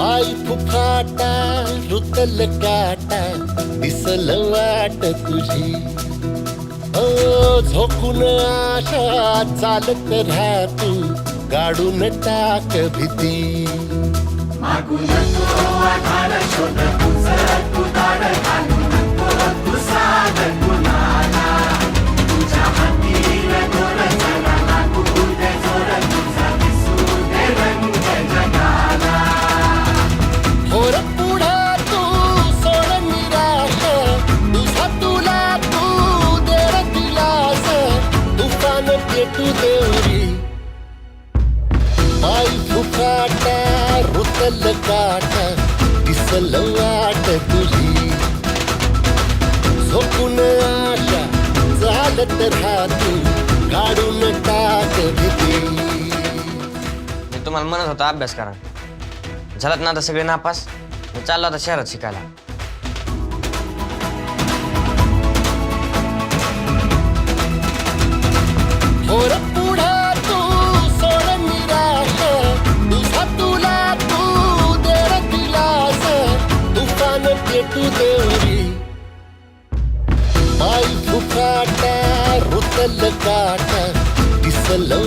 पाय फुफाटा रुतल काटा दिसल वाट तुझी. ओ झोकून आशा चालत राहा तू गाडून टाक भीती. मागू नको आधार शोधा चालत काढून टाक भीती. मी तुम्हाला म्हणत होता अभ्यास करा. झालात ना आता सगळे नापास? मी चाललो आता शहरात शिकायला.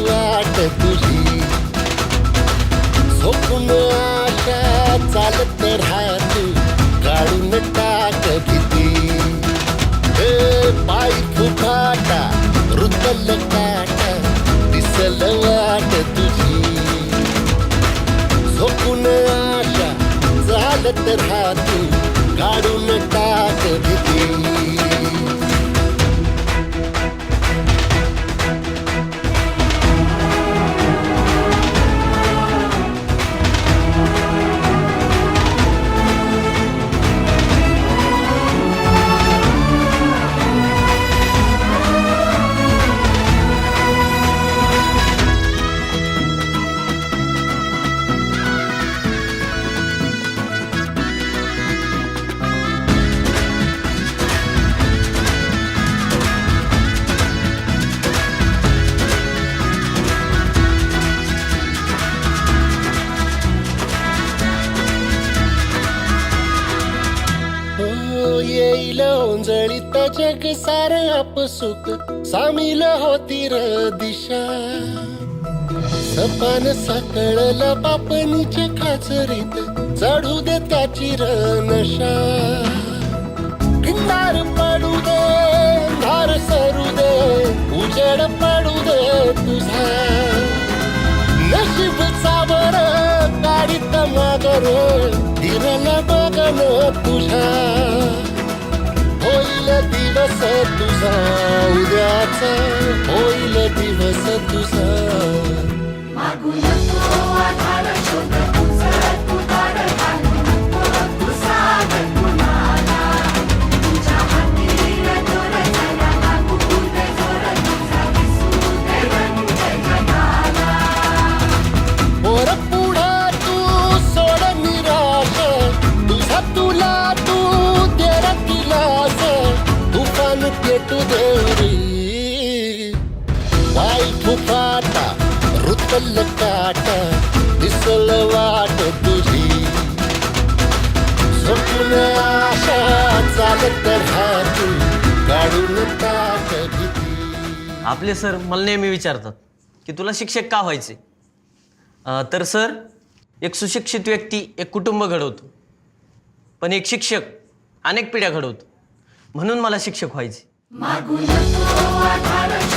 वाट तुझी. स्वप्न आशा चालत राहतू काढून टाक किती हे पाय फुकाटा रुतल काटा दिसल वाट तुझी. स्वप्न आशा चालत राहतू काढून येईल ओंजळीत जग सार आपसुक सामील होती र दिशा. सपान साकळला बापनीच्या खाचरीत. चढू दे त्याची र नशा. भिंडार पडू दे धार सरू दे उजड पडू दे तुझा. नशीब चावर गाडीत मागर हिरल बगन तुझा दिवस तुझा उद्याचा रुतल काटा दिसल वाट तुझी. स्वप्न आशा चालत राहतू काढून टाक आपले सर मला नेहमी विचारतात की तुला शिक्षक का व्हायचे? अं, तर सर एक सुशिक्षित व्यक्ती एक कुटुंब घडवतो. पण एक शिक्षक अनेक पिढ्या घडवतो. म्हणून मला शिक्षक व्हायचे.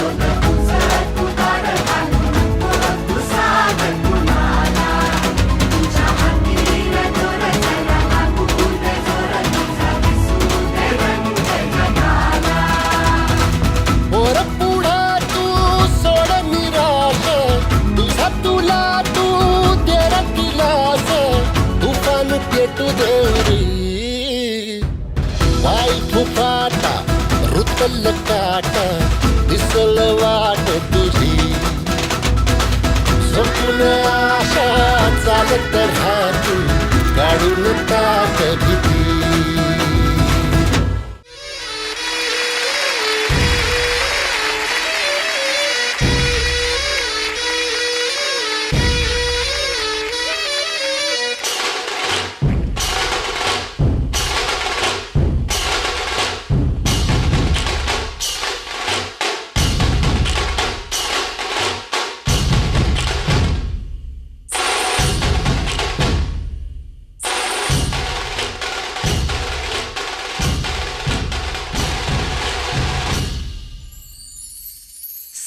पोर पाय फुफाटा रुतल काटा दिसल वाट तुझी. स्वप्न आशा चालत राहतू काढून टाक भीती.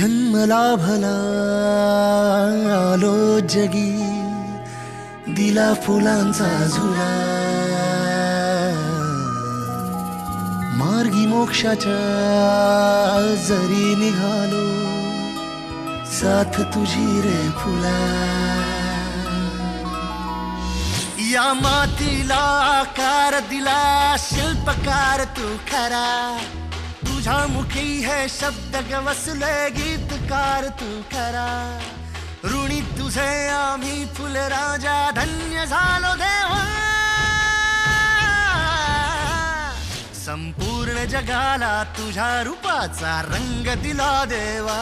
जन्म भला आलो जगी दिला फुलांचा झुला. मार्गी मोक्षाच्या जरी निघालो साथ तुझी रे फुला. या मातीला आकार दिला शिल्पकार तू खरा. तुझा मुखी है शब्द गवसले गीतकार तू खरा ऋणी तुझे आम्ही फुल राजा धन्य झालो देवा। संपूर्ण जगाला तुझ्या रूपाचा रंग दिला देवा।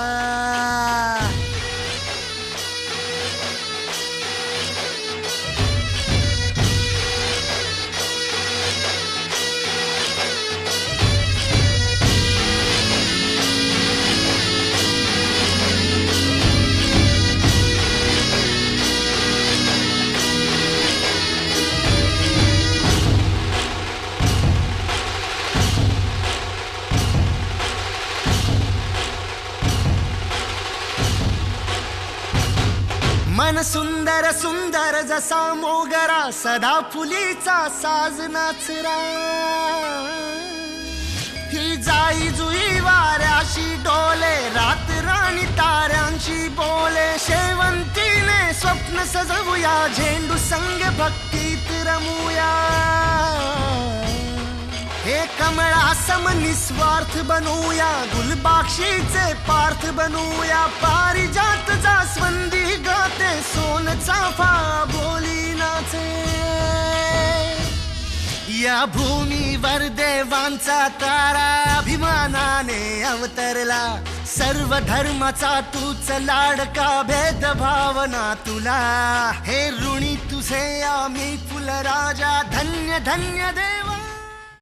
सुंदर सुंदर जसा मोगरा सदा फुलीचा साज नाचरा ही जाई जुई वाऱ्याशी डोले रात राणी ताऱ्यांशी बोले. शेवंतीने स्वप्न सजवूया झेंडू संग भक्तीत रमूया. हे कमळा सम निस्वार्थ बनूया गुलबाक्षीचे पार्थ बनूया. पारिजात जास्वंदी गाते सोन चाफा बोली नाचे या भूमीवर देवांचा तारा अभिमानाने अवतरला. सर्व धर्माचा तूच लाडका भेद भावना तुला. हे ऋणी तुझे आम्ही फुल राजा धन्य धन्य दे